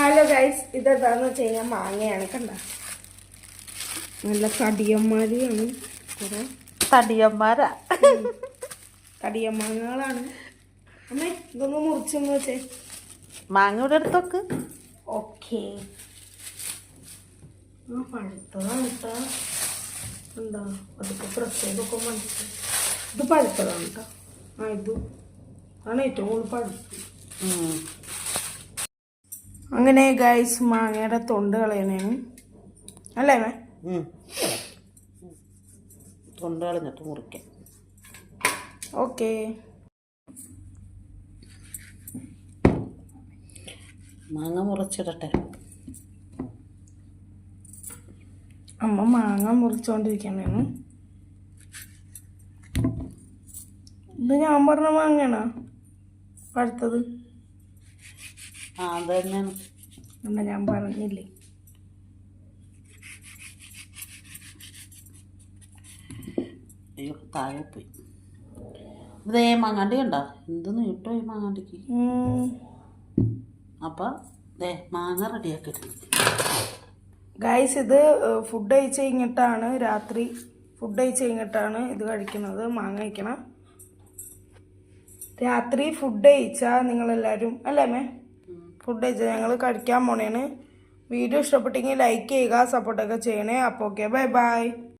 Hello guys ഇതെന്താന്ന് വെച്ച് കഴിഞ്ഞാൽ മാങ്ങയാണ് കണ്ട? നല്ല തടിയന്മാരെയാണ്. കുറെ തടിയന്മാരാ. തടിയമാങ്ങകളാണ് അമ്മ ഇതൊന്ന് മുറിച്ചെന്ന് വെച്ചേ. മാങ്ങ ഇവിടെ എടുത്തോക്ക് ഓക്കെ. ആ പഴുത്തതാണ് കേട്ടോ. എന്താ അതൊക്കെ പ്രത്യേകമൊക്കെ മനസ്സിലായി ഇത് പഴുത്തതാണ് കേട്ടോ. ആ ഇത് ആണ് ഏറ്റവും കൂടുതൽ പഴുത്തത്. അങ്ങനെ ഗൈസ് മാങ്ങയുടെ തൊണ്ട് കളയണേന് അല്ലേ മേ. തൊണ്ട് കളഞ്ഞിട്ട് മുറിക്കാം. ഓക്കേ. മാങ്ങ മുറിച്ചിടട്ടെ. അമ്മ മാങ്ങ മുറിച്ചുകൊണ്ടിരിക്കണേന്ന് ഇത് ഞാൻ പറഞ്ഞ മാങ്ങയാണോ? പഴുത്തത്? ആ അത് തന്നെയാണ് എന്നാ ഞാൻ പറഞ്ഞില്ലേ? അയ്യോ താഴെ പോയി ഇതേ മാങ്ങാണ്ടി കണ്ടോ? എന്തെന്ന് നീട്ടോ ഈ മാങ്ങാണ്ടിക്ക്. അപ്പം ദേ മാങ്ങ റെഡിയാക്കരുത് ഗൈസ് ഇത് ഫുഡ് കഴിച്ച് കഴിഞ്ഞിട്ടാണ് രാത്രി. ഫുഡ് കഴിച്ച് കഴിഞ്ഞിട്ടാണ് ഇത് കഴിക്കുന്നത്. മാങ്ങ കഴിക്കണം. രാത്രി ഫുഡ് കഴിച്ചാൽ നിങ്ങളെല്ലാവരും അല്ലേ മേ ഫുഡ് കഴിച്ചത് ഞങ്ങൾ കഴിക്കാൻ പോണേണ് വീഡിയോ ഇഷ്ടപ്പെട്ടെങ്കിൽ ലൈക്ക് ചെയ്യുക സപ്പോർട്ടൊക്കെ ചെയ്യണേ. അപ്പോൾ ഓക്കെ ബൈ ബൈ